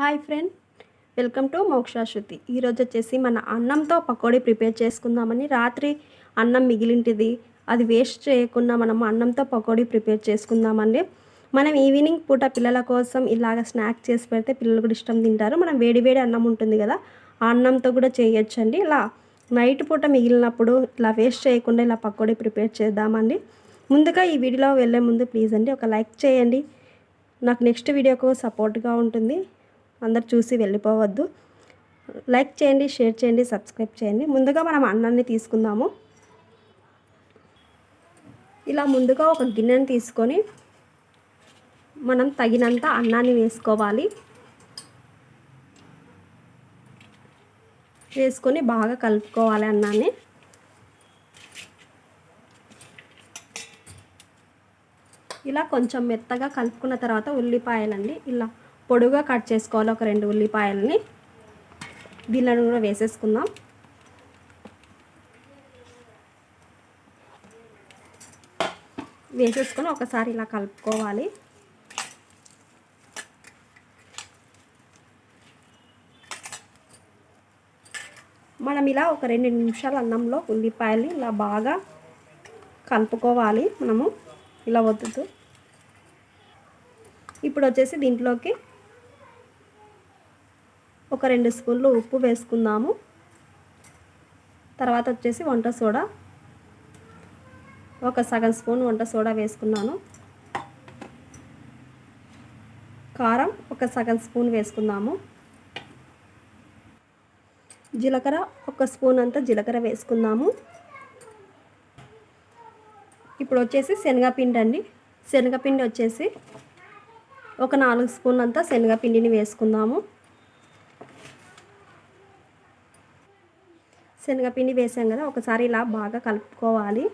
Hi friend welcome to Mokshashruti ఈరోజు వచ్చేసి మన అన్నంతో పకోడీ ప్రిపేర్ చేసుకుందామని రాత్రి అన్నం మిగిలింటిది. అది వేస్ట్ చేయకుండా మనం అన్నంతో పకోడీ ప్రిపేర్ చేసుకుందామండి. మనం ఈవినింగ్ పూట పిల్లల కోసం ఇలాగ స్నాక్ చేసి పెడితే పిల్లలు కూడా ఇష్టం తింటారు. మనం వేడి వేడి అన్నం ఉంటుంది కదా ఆ అన్నంతో కూడా చేయొచ్చండి. ఇలా నైట్ పూట మిగిలినప్పుడు ఇలా వేస్ట్ చేయకుండా ఇలా పకోడీ ప్రిపేర్ చేద్దామండి. ముందుగా ఈ వీడియోలో వెళ్ళే ముందు ప్లీజ్ అండి ఒక లైక్ చేయండి. నాకు నెక్స్ట్ వీడియోకు సపోర్ట్గా ఉంటుంది. అందరు చూసి వెళ్ళిపోవద్దు. లైక్ చేయండి షేర్ చేయండి సబ్స్క్రైబ్ చేయండి. ముందుగా మనం అన్నాన్ని తీసుకుందాము. ఇలా ముందుగా ఒక గిన్నెని తీసుకొని మనం తగినంత అన్నాన్ని వేసుకోవాలి. వేసుకొని బాగా కలుపుకోవాలి అన్నాన్ని. ఇలా కొంచెం మెత్తగా కలుపుకున్న తర్వాత ఉల్లిపాయలండి. ఇలా పొడుగా కట్ చేసుకోవాలి ఒక రెండు ఉల్లిపాయలని. దీనిలో కూడా వేసేసుకుందాం. వేసేసుకొని ఒకసారి ఇలా కలుపుకోవాలి. మనం ఇలా ఒక రెండు నిమిషాలు అన్నంలో ఉల్లిపాయలు ఇలా బాగా కలుపుకోవాలి మనము. ఇలా వద్దుతూ ఇప్పుడు వచ్చేసి దీంట్లోకి ఒక రెండు స్పూన్లు ఉప్పు వేసుకుందాము. తర్వాత వచ్చేసి వంట సోడా. ఒక సగం స్పూన్ వంట సోడా వేసుకున్నాను. కారం ఒక సగం స్పూన్ వేసుకుందాము. జీలకర్ర ఒక స్పూన్ అంతా జీలకర్ర వేసుకుందాము. ఇప్పుడు వచ్చేసి శనగపిండి అండి. శనగపిండి వచ్చేసి ఒక నాలుగు స్పూన్ అంతా శనగపిండిని వేసుకుందాము. శనగపిండి వేసాం కదా ఒకసారి ఇలా బాగా కలుపుకోవాలి.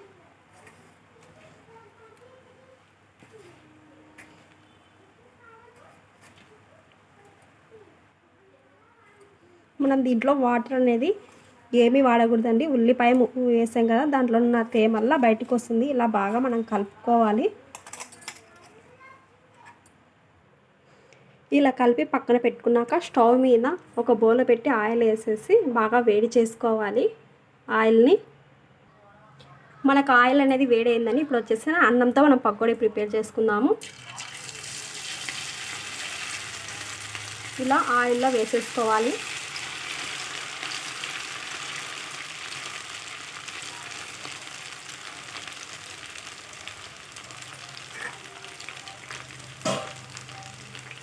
మనం దీంట్లో వాటర్ అనేది ఏమీ వాడకూడదండి. ఉల్లిపాయ వేసాం కదా దాంట్లో ఉన్న తేమల్లా బయటకు వస్తుంది. ఇలా బాగా మనం కలుపుకోవాలి. ఇలా కలిపి పక్కన పెట్టుకున్నాక స్టవ్ మీద ఒక బౌల్ పెట్టి ఆయిల్ వేసేసి బాగా వేడి చేసుకోవాలి. ఆయిల్ని మనకు ఆయిల్ అనేది వేడైందని ఇప్పుడు వచ్చేసి అన్నంతో మనం పకోడీ ప్రిపేర్ చేసుకుందాము. ఇలా ఆయిల్లో వేసేసుకోవాలి.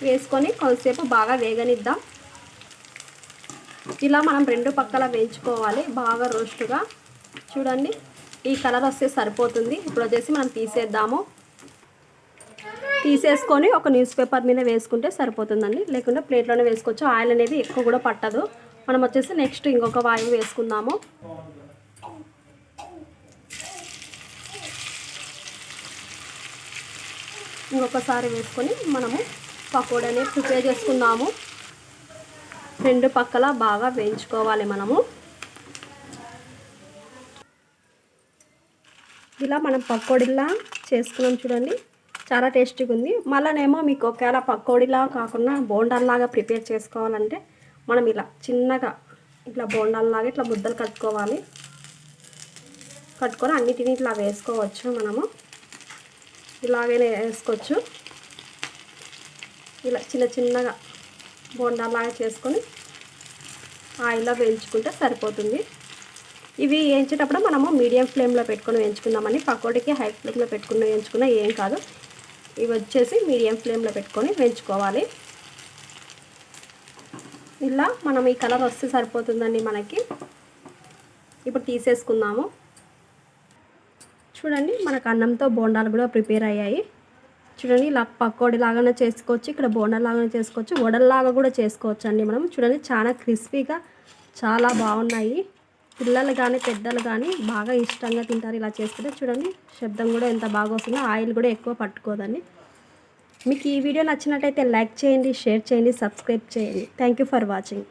వేసుకొని కొద్దిసేపు బాగా వేగనిద్దాం. ఇలా మనం రెండు పక్కల వేయించుకోవాలి బాగా రోస్ట్గా. చూడండి ఈ కలర్ వస్తే సరిపోతుంది. ఇప్పుడు వచ్చేసి మనం తీసేద్దాము. తీసేసుకొని ఒక న్యూస్ పేపర్ మీద వేసుకుంటే సరిపోతుందండి. లేకుంటే ప్లేట్లోనే వేసుకోవచ్చు. ఆయిల్ అనేది ఎక్కువ కూడా పట్టదు. మనం వచ్చేసి నెక్స్ట్ ఇంకొక వాయువు వేసుకుందాము. ఇంకొకసారి వేసుకొని మనము పకోడీని ప్రిపేర్ చేసుకుందాము రెండు పక్కల బాగా వేయించుకోవాలి మనము. ఇలా మనం పకోడీలా చేసుకున్నాం చూడండి. చాలా టేస్టీగా ఉంది. మళ్ళీనేమో మీకు ఒకవేళ పకోడీలా కాకుండా బోండాల్లాగా ప్రిపేర్ చేసుకోవాలంటే మనం ఇలా చిన్నగా ఇట్లా బోండాల్లాగా ఇట్లా ముద్దలు కట్టుకోవాలి. కట్టుకొని అన్నిటిని ఇట్లా వేసుకోవచ్చు మనము. ఇలాగనే వేసుకోవచ్చు. ఇలా చిన్న చిన్నగా బోండాలాగా చేసుకొని ఆయిల్లో వేయించుకుంటే సరిపోతుంది. ఇవి వేయించేటప్పుడు మనము మీడియం ఫ్లేమ్లో పెట్టుకొని వేయించుకుందామని పకోడీకి హై ఫ్లేమ్లో పెట్టుకుని వేయించుకున్నా ఏం కాదు. ఇవి వచ్చేసి మీడియం ఫ్లేమ్లో పెట్టుకొని వేయించుకోవాలి. ఇలా మనం ఈ కలర్ వస్తే సరిపోతుందండి మనకి. ఇప్పుడు తీసేసుకుందాము. చూడండి మనకు అన్నంతో బోండాలు కూడా ప్రిపేర్ అయ్యాయి. చూడండి ఇలా పకోడీ లాగానే చేసుకోవచ్చు ఇక్కడ బోండాలు లాగానే చేసుకోవచ్చు వడల్లాగా కూడా చేసుకోవచ్చు అండి మనం చూడండి చాలా క్రిస్పీగా చాలా బాగున్నాయి. పిల్లలు కానీ పెద్దలు కానీ బాగా ఇష్టంగా తింటారు ఇలా చేసుకుంటే చూడండి శబ్దం కూడా ఎంత బాగా వస్తుందో ఆయిల్ కూడా ఎక్కువ పట్టుకోదండి. మీకు ఈ వీడియో నచ్చినట్టయితే లైక్ చేయండి షేర్ చేయండి సబ్స్క్రైబ్ చేయండి. Thank for watching